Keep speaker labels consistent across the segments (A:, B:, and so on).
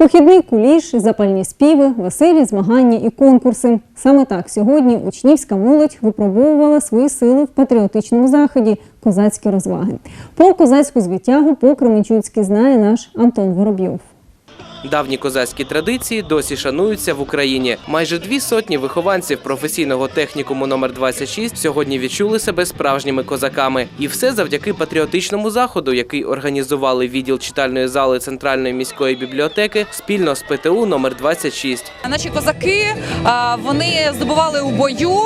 A: Похідний куліш, запальні співи, веселі змагання і конкурси. Саме так сьогодні учнівська молодь випробовувала свої сили в патріотичному заході козацькі розваги. Про козацьку звитягу по Кременчуцьки знає наш Антон Воробйов.
B: Давні козацькі традиції досі шануються в Україні. Майже дві сотні вихованців професійного технікуму номер 26 сьогодні відчули себе справжніми козаками. І все завдяки патріотичному заходу, який організували відділ читальної зали Центральної міської бібліотеки спільно з ПТУ номер 26.
C: Наші козаки вони здобували у бою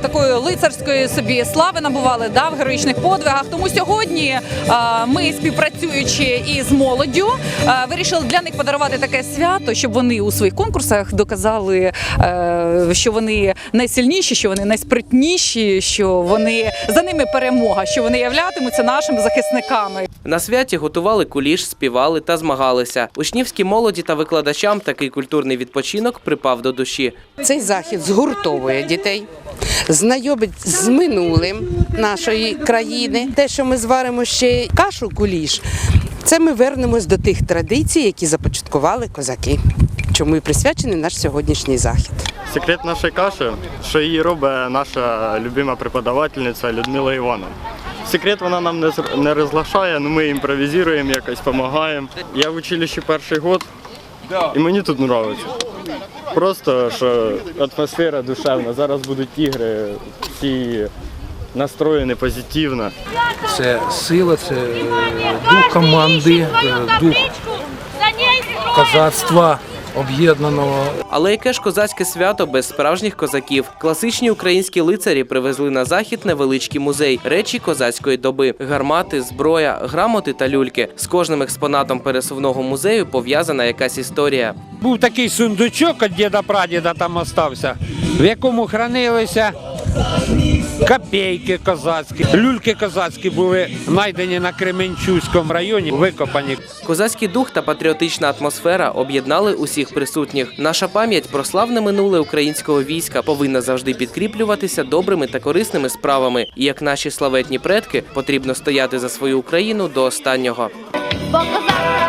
C: такої лицарської собі слави набували да, в героїчних подвигах. Тому сьогодні ми, співпрацюючи із молоддю, вирішили для них подарувати таке свято, щоб вони у своїх конкурсах доказали, е, що вони найсильніші, що вони найспритніші, що вони за ними перемога, що вони являтимуться нашими захисниками.
B: На святі готували куліш, співали та змагалися. Учнівській молоді та викладачам такий культурний відпочинок припав до душі.
D: Цей захід згуртовує дітей, знайомить з минулим нашої країни. Те, що ми зваримо ще кашу куліш, це ми вернемось до тих традицій, які започаткували козаки. Чому і присвячений наш сьогоднішній захід.
E: Секрет нашої каші, що її робить наша любима преподавательниця Людмила Івановна. Секрет вона нам не, не розглашає, але ми імпровізуємо, якось допомагаємо. Я в училищі перший год, і мені тут подобається. Просто що атмосфера душевна. Зараз будуть ігри, всі настроєні позитивно.
F: це сила, це дух команди, е, дух козацтва об'єднаного.
B: Але яке ж козацьке свято без справжніх козаків? Класичні українські лицарі привезли на захід невеличкий музей, речі козацької доби, гармати, зброя, грамоти та люльки. З кожним експонатом пересувного музею пов'язана якась історія.
G: Був такий сундучок від діда прадіда там остався, в якому хранилися копійки козацькі, люльки козацькі були знайдені на Кременчуцькому районі, викопані.
B: Козацький дух та патріотична атмосфера об'єднали усіх присутніх. Наша пам'ять про славне минуле українського війська повинна завжди підкріплюватися добрими та корисними справами. І як наші славетні предки, потрібно стояти за свою Україну до останнього.
H: Бо козак